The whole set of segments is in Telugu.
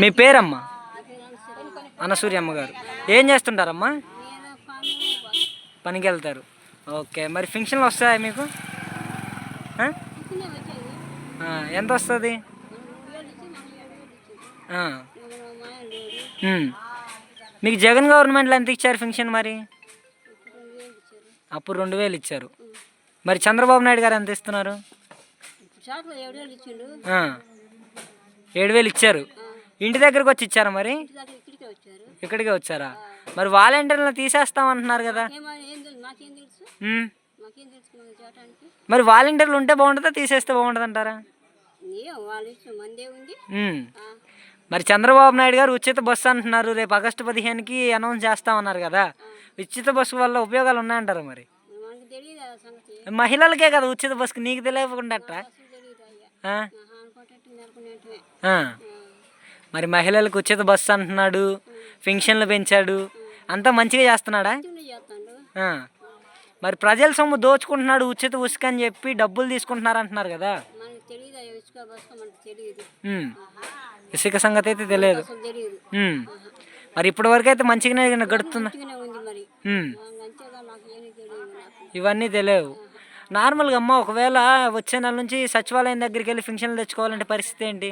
మీ పేరమ్మా? అనసూర్యమ్మ గారు. ఏం చేస్తుంటారమ్మా? పనికి వెళ్తారు ఓకే మరి ఫంక్షన్లు వస్తాయా మీకు? ఎంత వస్తుంది. మీకు జగన్ గవర్నమెంట్లో ఎంత ఇచ్చారు ఫంక్షన్ మరి? అప్పుడు రెండు వేలు ఇచ్చారు. మరి చంద్రబాబు నాయుడు గారు ఎంత ఇస్తున్నారు. ఏడు వేలు ఇచ్చారు. ఇంటి దగ్గరకు వచ్చి ఇచ్చారా మరి? ఇక్కడికే వచ్చారు. మరి వాలంటీర్లను తీసేస్తామంటున్నారు కదా. మరి వాలంటీర్లు ఉంటే బాగుంటుందా? తీసేస్తే బాగుంటుంది అంటారా మరి చంద్రబాబు నాయుడు గారు ఉచిత బస్సు అంటున్నారు. రేపు ఆగస్టు పదిహేనుకి అనౌన్స్ చేస్తామన్నారు కదా. ఉచిత బస్సు వల్ల ఉపయోగాలు ఉన్నాయంటారు మరి? మహిళలకే కదా ఉచిత బస్సుకి నీకు తెలియకుండా మరి మహిళలకు ఉచిత బస్సు అంటున్నాడు పెన్షన్లు పెంచాడు అంతా మంచిగా చేస్తున్నాడా. మరి ప్రజల సొమ్ము దోచుకుంటున్నాడు ఉచిత ఉసుక అని చెప్పి డబ్బులు తీసుకుంటున్నారు అంటున్నారు కదా? ఇసుక సంగతి అయితే తెలియదు. మరి ఇప్పటి వరకు అయితే మంచిగానే నాకు. ఇవన్నీ తెలియవు. నార్మల్గా అమ్మ ఒకవేళ వచ్చే నెల నుంచి సచివాలయం దగ్గరికి వెళ్ళి ఫంక్షన్లు తెచ్చుకోవాలంటే పరిస్థితి ఏంటి?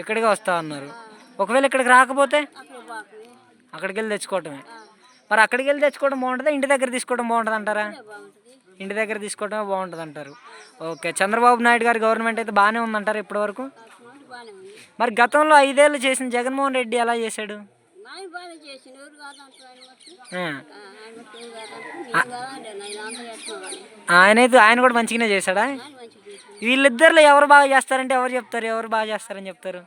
ఎక్కడికి వస్తా అన్నారు ఒకవేళ ఇక్కడికి రాకపోతే? అక్కడికి వెళ్ళి తెచ్చుకోవటమే. మరి అక్కడికి వెళ్ళి తెచ్చుకోవడం బాగుంటుందా? ఇంటి దగ్గర తీసుకోవడం బాగుంటుంది. అంటారా ఇంటి దగ్గర తీసుకోవడమే బాగుంటుంది అంటారు ఓకే చంద్రబాబు నాయుడు గారి గవర్నమెంట్ అయితే బాగానే ఉందంటారు ఇప్పటివరకు? మరి గతంలో ఐదేళ్ళు చేసిన జగన్మోహన్ రెడ్డి ఎలా చేశాడు? ఆయన బాగానే చేసిన ఎవరు కాదంటారు ఆయన కూడా మంచిగానే చేశాడా? వీళ్ళిద్దరిలో ఎవరు బాగా చేస్తారంటే ఎవరు చెప్తారు? ఎవరు బాగా చేస్తారని చెప్తారు?